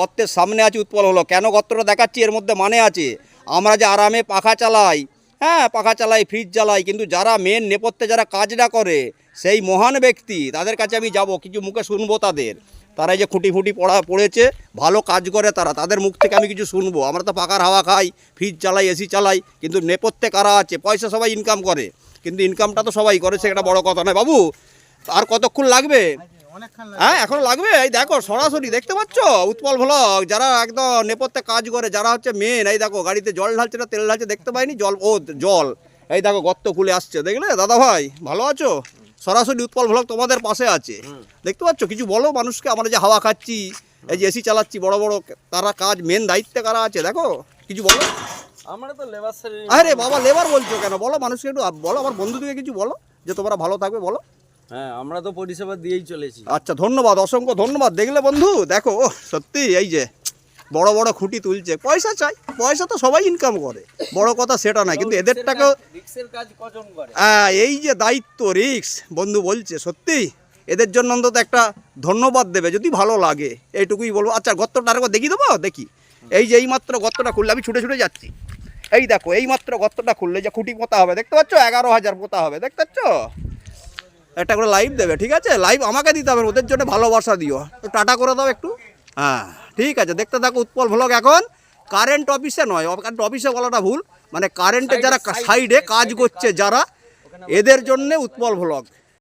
গর্তের সামনে আছে, উৎপল হলো। কেন গর্তটা দেখাচ্ছি? এর মধ্যে মানে আছে, আমরা যে আরামে পাখা চালাই হ্যাঁ পাখা চালাই ফ্রিজ চালাই, কিন্তু যারা মেন নেপথ্যে যারা কাজটা করে, সেই মহান ব্যক্তি, তাদের কাছে আমি যাব, কিছু মুখে শুনব তাদের। তারা যে খুঁটি ফুটি পড়া, পড়েছে, ভালো কাজ করে তারা, তাদের মুখ থেকে আমি কিছু শুনব। আমরা তো পাকার হাওয়া খাই ফ্রিজ চালাই এসি চালাই, কিন্তু নেপথ্যে কারা আছে? পয়সা সবাই ইনকাম করে, কিন্তু ইনকামটা তো সবাই করে, সেটা বড় কথা নয়। বাবু, আর কতক্ষণ লাগবে? হ্যাঁ এখন লাগবে। এই দেখো সরাসরি দেখতে পাচ্ছ? উৎপল ভ্লগ যারা একদম নেপথ্যে কাজ করে যারা হচ্ছে মেন এই দেখো গাড়িতে জল ঢালছে না তেল ঢালছে দেখতে পাইনি? জল ও জল। এই দেখো গর্ত খুলে আসছে দেখলে? দাদা ভাই ভালো আছো? সরাসরি উৎপল ভ্লগ তোমাদের পাশে আছে। দেখতে পাচ্ছ? কিছু বলো মানুষকে আমরা যে হাওয়া খাচ্ছি এই যে এসি চালাচ্ছি বড় বড় তারা কাজ মেন দায়িত্বে কারা আছে? দেখো কিছু বলো। আমরা তো লেবার আরে বাবা লেবার বলছো কেন? বলো মানুষকে একটু বলো আমার বন্ধুদেরকে কিছু বলো যে তোমরা ভালো থাকবে বলো। হ্যাঁ আমরা তো পরিষেবা দিয়েই চলেছি। আচ্ছা ধন্যবাদ অসংখ্য ধন্যবাদ। দেখলে বন্ধু দেখো সত্যি এই যে বড় বড় খুঁটি তুলছে। পয়সা চাই পয়সা তো সবাই ইনকাম করে। বড় কথা সেটা না কিন্তু কজন করে? আহ, এই যে দায়িত্ব রিক্স বন্ধু বলছে সত্যি এদের জন্য অন্তত একটা ধন্যবাদ দেবে যদি ভালো লাগে। এইটুকুই বলব। আচ্ছা গর্তটা আরেকবার দেখিয়ে দেবো? দেখি। এই যে এই মাত্র গর্তটা খুললে আমি ছুটে ছুটে যাচ্ছি। এই দেখো এই মাত্র গর্তটা খুললে যে খুঁটি পোতা হবে দেখতে পাচ্ছ? এগারো হাজার পোতা হবে দেখতে পাচ্ছ? একটা করে লাইভ দেবে ঠিক আছে? লাইভ আমাকে দিতে হবে ওদের জন্য ভালোবাসা দিও। তো টাটা করে দাও একটু। হ্যাঁ ঠিক আছে দেখতে থাকো উৎপল ভ্লগ এখন। কারেন্ট অফিসে নয় কারেন্ট অফিসে বলাটা ভুল। মানে কারেন্টের যারা সাইডে কাজ করছে যারা এদের জন্যে উৎপল ভ্লগ